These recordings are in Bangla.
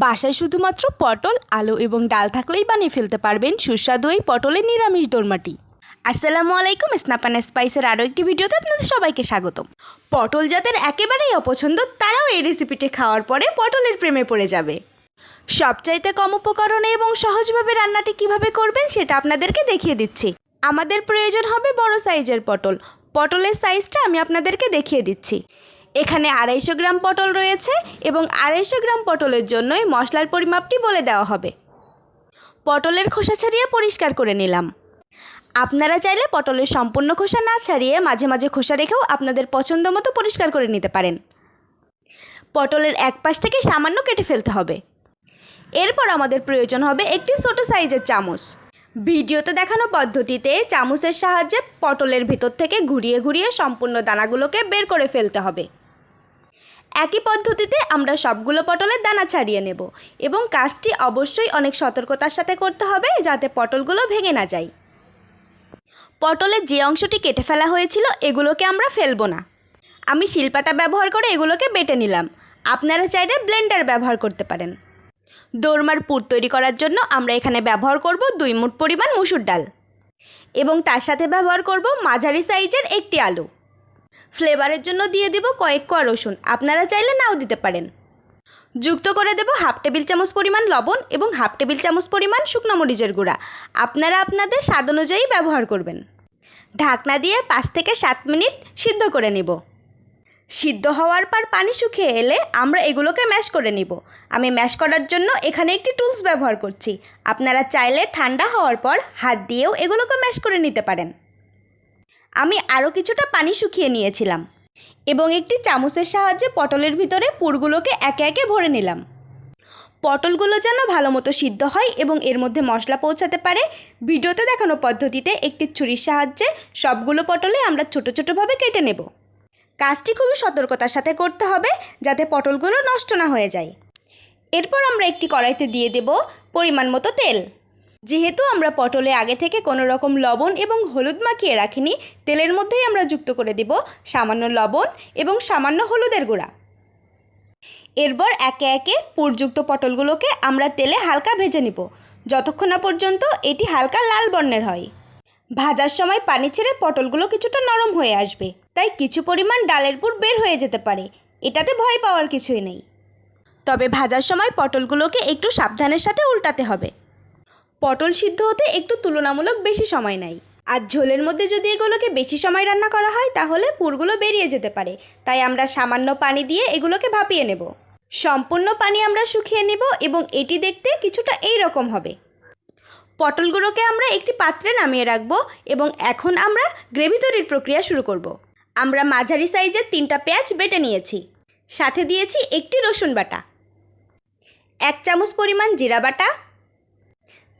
বাসায় শুধুমাত্র পটল, আলু এবং ডাল থাকলেই বানিয়ে ফেলতে পারবেন সুস্বাদু এই পটলের নিরামিষ দোরমাটি। আসসালামু আলাইকুম স্নাপান স্পাইসের আরও একটি ভিডিওতে আপনাদের সবাইকে স্বাগতম। পটল যাদের একেবারেই অপছন্দ, তারাও এই রেসিপিটি খাওয়ার পরে পটলের প্রেমে পড়ে যাবে। সবচাইতে কম উপকরণে এবং সহজভাবে রান্নাটি কীভাবে করবেন সেটা আপনাদেরকে দেখিয়ে দিচ্ছি। আমাদের প্রয়োজন হবে বড় সাইজের পটল। পটলের সাইজটা আমি আপনাদেরকে দেখিয়ে দিচ্ছি। এখানে আড়াইশো গ্রাম পটল রয়েছে এবং আড়াইশো গ্রাম পটলের জন্যই মশলার পরিমাপটি বলে দেওয়া হবে। পটলের খোসা ছাড়িয়ে পরিষ্কার করে নিলাম। আপনারা চাইলে পটলের সম্পূর্ণ খোসা না ছাড়িয়ে মাঝে মাঝে খোসা রেখেও আপনাদের পছন্দ মতো পরিষ্কার করে নিতে পারেন। পটলের এক পাশ থেকে সামান্য কেটে ফেলতে হবে। এরপর আমাদের প্রয়োজন হবে একটি ছোট সাইজের চামচ। ভিডিওতে দেখানো পদ্ধতিতে চামচের সাহায্যে পটলের ভেতর থেকে ঘুরিয়ে ঘুরিয়ে সম্পূর্ণ দানাগুলোকে বের করে ফেলতে হবে। একই পদ্ধতিতে আমরা সবগুলো পটলের দানা ছাড়িয়ে নেব এবং কাজটি অবশ্যই অনেক সতর্কতার সাথে করতে হবে যাতে পটলগুলো ভেঙে না যায়। পটলের যে অংশটি কেটে ফেলা হয়েছিল এগুলোকে আমরা ফেলব না। আমি শিল্পাটা ব্যবহার করে এগুলোকে বেটে নিলাম। আপনারা চাইলে ব্লেন্ডার ব্যবহার করতে পারেন। দোরমার পুর তৈরি করার জন্য আমরা এখানে ব্যবহার করব দুই মুঠ পরিমাণ মুসুর ডাল এবং তার সাথে ব্যবহার করব মাঝারি সাইজের একটি আলু। ফ্লেভারের জন্য দিয়ে দেব কয়েক কোয়া রসুন। আপনারা চাইলে নাও দিতে পারেন। যুক্ত করে দেব হাফ টেবিল চামচ পরিমাণ লবণ এবং হাফ টেবিল চামচ পরিমাণ শুকনো মরিচের গুঁড়া। আপনারা আপনাদের স্বাদ অনুযায়ী ব্যবহার করবেন। ঢাকনা দিয়ে পাঁচ থেকে সাত মিনিট সিদ্ধ করে নিব। সিদ্ধ হওয়ার পর পানি শুকিয়ে এলে আমরা এগুলোকে ম্যাশ করে নিব। আমি ম্যাশ করার জন্য এখানে একটি টুলস ব্যবহার করছি। আপনারা চাইলে ঠান্ডা হওয়ার পর হাত দিয়েও এগুলোকে ম্যাশ করে নিতে পারেন। আমি আরও কিছুটা পানি শুকিয়ে নিয়েছিলাম এবং একটি চামচের সাহায্যে পটলের ভিতরে পুরগুলোকে একে একে ভরে নিলাম। পটলগুলো যেন ভালো মতো সিদ্ধ হয় এবং এর মধ্যে মশলা পৌঁছাতে পারে, ভিডিওতে দেখানো পদ্ধতিতে একটি ছুরির সাহায্যে সবগুলো পটলে আমরা ছোট ছোটোভাবে কেটে নেব। কাজটি খুবই সতর্কতার সাথে করতে হবে যাতে পটলগুলো নষ্ট না হয়ে যায়। এরপর আমরা একটি কড়াইতে দিয়ে দেব পরিমাণ মতো তেল। যেহেতু আমরা পটলে আগে থেকে কোনো রকম লবণ এবং হলুদ মাখিয়ে রাখিনি, তেলের মধ্যেই আমরা যুক্ত করে দেব সামান্য লবণ এবং সামান্য হলুদের গুঁড়া। এরপর একে একে পুরযুক্ত পটলগুলোকে আমরা তেলে হালকা ভেজে নিব। যতক্ষণ না পর্যন্ত এটি হালকা লাল বর্ণের হয়। ভাজার সময় পানি ছেড়ে পটলগুলো কিছুটা নরম হয়ে আসবে, তাই কিছু পরিমাণ ডালের পুর বের হয়ে যেতে পারে। এটাতে ভয় পাওয়ার কিছুই নেই। তবে ভাজার সময় পটলগুলোকে একটু সাবধানের সাথে উল্টাতে হবে। পটল সিদ্ধ হতে একটু তুলনামূলক বেশি সময় নেয়। আর ঝোলের মধ্যে যদি এগুলোকে বেশি সময় রান্না করা হয়, তাহলে পুরগুলো বেরিয়ে যেতে পারে। তাই আমরা সামান্য পানি দিয়ে এগুলোকে ভাপিয়ে নেব। সম্পূর্ণ পানি আমরা শুকিয়ে নেব এবং এটি দেখতে কিছুটা এই রকম হবে। পটলগুলোকে আমরা একটি পাত্রে নামিয়ে রাখব এবং এখন আমরা গ্রেভি তৈরির প্রক্রিয়া শুরু করব। আমরা মাঝারি সাইজের তিনটা পেঁয়াজ বেটে নিয়েছি। সাথে দিয়েছি একটি রসুন বাটা। এক চামচ পরিমাণ জিরা বাটা।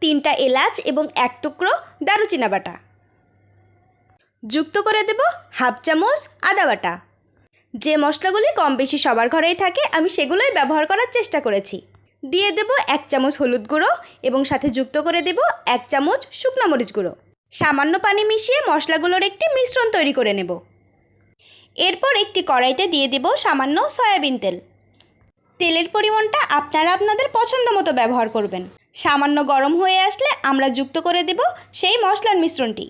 তিনটা এলাচ এবং এক টুকরো দারুচিনা বাটা। যুক্ত করে দেব হাফ চামচ আদা বাটা। যে মশলাগুলি কম বেশি সবার ঘরেই থাকে, আমি সেগুলোই ব্যবহার করার চেষ্টা করেছি। দিয়ে দেব এক চামচ হলুদ গুঁড়ো এবং সাথে যুক্ত করে দেব এক চামচ শুকনো মরিচ গুঁড়ো। সামান্য পানি মিশিয়ে মশলাগুলোর একটি মিশ্রণ তৈরি করে নেব। এরপর একটি কড়াইতে দিয়ে দেব সামান্য সয়াবিন তেল। তেলের পরিমাণটা আপনারা আপনাদের পছন্দ মতো ব্যবহার করবেন। সামান্য গরম হয়ে আসলে আমরা যুক্ত করে দেব সেই মশলার মিশ্রণটি।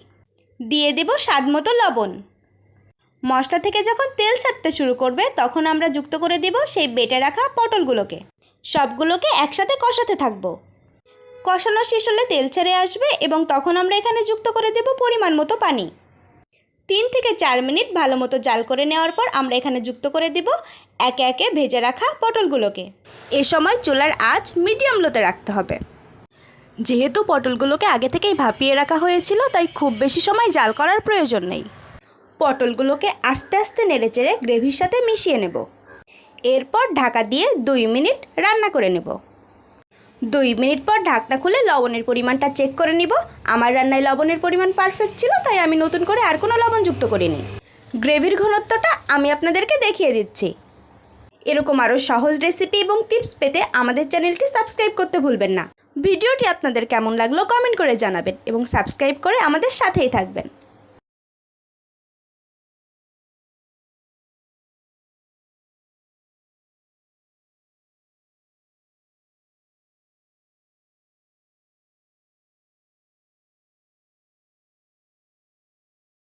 দিয়ে দেব স্বাদ মতো লবণ। মশলা থেকে যখন তেল ছাড়তে শুরু করবে, তখন আমরা যুক্ত করে দেব সেই বেটে রাখা পটলগুলোকে। সবগুলোকে একসাথে কষাতে থাকব। কষানো শেষ হলে তেল ছেড়ে আসবে এবং তখন আমরা এখানে যুক্ত করে দেব পরিমাণ মতো পানি। তিন থেকে চার মিনিট ভালো মতো জাল করে নেওয়ার পর আমরা এখানে যুক্ত করে দেব একে একে ভেজে রাখা পটলগুলোকে। এ সময় চুলার আঁচ মিডিয়াম লোতে রাখতে হবে। যেহেতু পটলগুলোকে আগে থেকেই ভাপিয়ে রাখা হয়েছিল, তাই খুব বেশি সময় জাল করার প্রয়োজন নেই। পটলগুলোকে আস্তে আস্তে নেড়েচেড়ে গ্রেভির সাথে মিশিয়ে নেব। এরপর ঢাকা দিয়ে দুই মিনিট রান্না করে নেব। দুই মিনিট পর ঢাকনা খুলে লবণের পরিমাণটা চেক করে নিব। আমার রান্নায় লবণের পরিমাণ পারফেক্ট ছিল, তাই আমি নতুন করে আর কোনো লবণ যুক্ত করিনি। গ্রেভির ঘনত্বটা আমি আপনাদেরকে দেখিয়ে দিচ্ছি। এরকম আরও সহজ রেসিপি এবং টিপস পেতে আমাদের চ্যানেলটি সাবস্ক্রাইব করতে ভুলবেন না। ভিডিওটি আপনাদের কেমন লাগল কমেন্ট করে জানাবেন এবং সাবস্ক্রাইব করে আমাদের সাথেই থাকবেন।